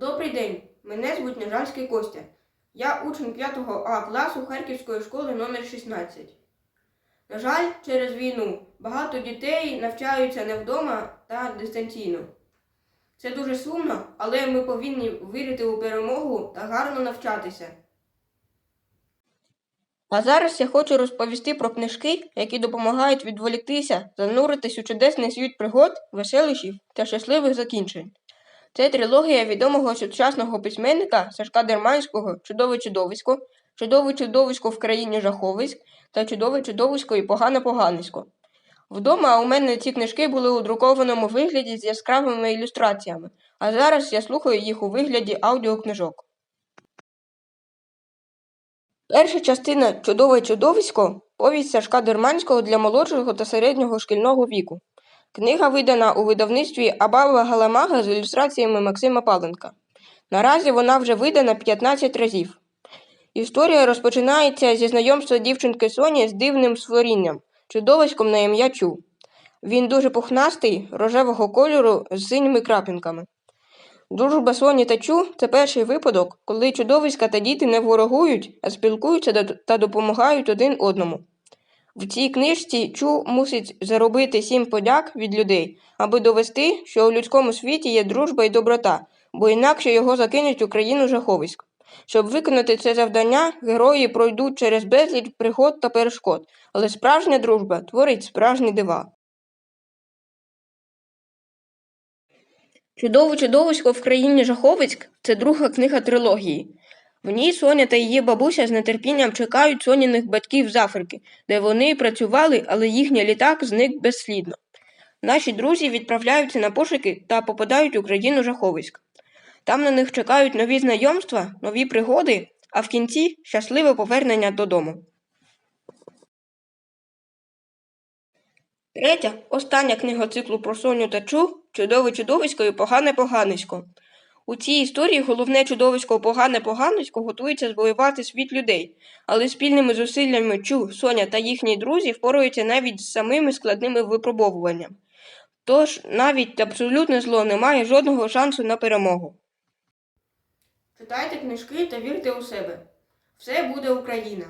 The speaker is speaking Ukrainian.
Добрий день, мене звуть Нежанський Костя. Я учень 5 А класу Харківської школи номер 16. На жаль, через війну багато дітей навчаються не вдома та дистанційно. Це дуже сумно, але ми повинні вірити у перемогу та гарно навчатися. А зараз я хочу розповісти про книжки, які допомагають відволіктися, зануритись у чудесний світ пригод, веселищів та щасливих закінчень. Це трилогія відомого сучасного письменника Сашка Дерманського Чудове чудовисько, Чудове чудовисько в країні жаховиськ та Чудове чудовисько і погане поганисько. Вдома у мене ці книжки були у друкованому вигляді з яскравими ілюстраціями, а зараз я слухаю їх у вигляді аудіокнижок. Перша частина Чудове чудовисько повість Сашка Дерманського для молодшого та середнього шкільного віку. Книга видана у видавництві Абава Галамага з ілюстраціями Максима Паленка. Наразі вона вже видана 15 разів. Історія розпочинається зі знайомства дівчинки Соні з дивним створінням, чудовиськом на ім'я Чу. Він дуже пухнастий, рожевого кольору з синіми крапінками. Дружба Соні та Чу це перший випадок, коли чудовиська та діти не ворогують, а спілкуються та- допомагають один одному. В цій книжці Чу мусить заробити сім подяк від людей, аби довести, що у людському світі є дружба і доброта, бо інакше його закинуть у країну жаховиськ. Щоб виконати це завдання, герої пройдуть через безліч пригод та перешкод, але справжня дружба творить справжні дива. Чудове чудовисько в країні жаховиськ це друга книга трилогії. В ній Соня та її бабуся з нетерпінням чекають соняних батьків з Африки, де вони працювали, але їхній літак зник безслідно. Наші друзі відправляються на пошуки та попадають у країну жаховиськ. Там на них чекають нові знайомства, нові пригоди, а в кінці щасливе повернення додому. Третя, остання книга циклу про Соню та Чу Чудове чудовисько і погане поганисько. У цій історії головне чудовисько погане поганисько готується збивати світ людей, але спільними зусиллями Чу, Соня та їхні друзі впораються навіть з самими складними випробовуваннями. Тож навіть абсолютне зло не має жодного шансу на перемогу. Читайте книжки та вірте у себе. Все буде Україна.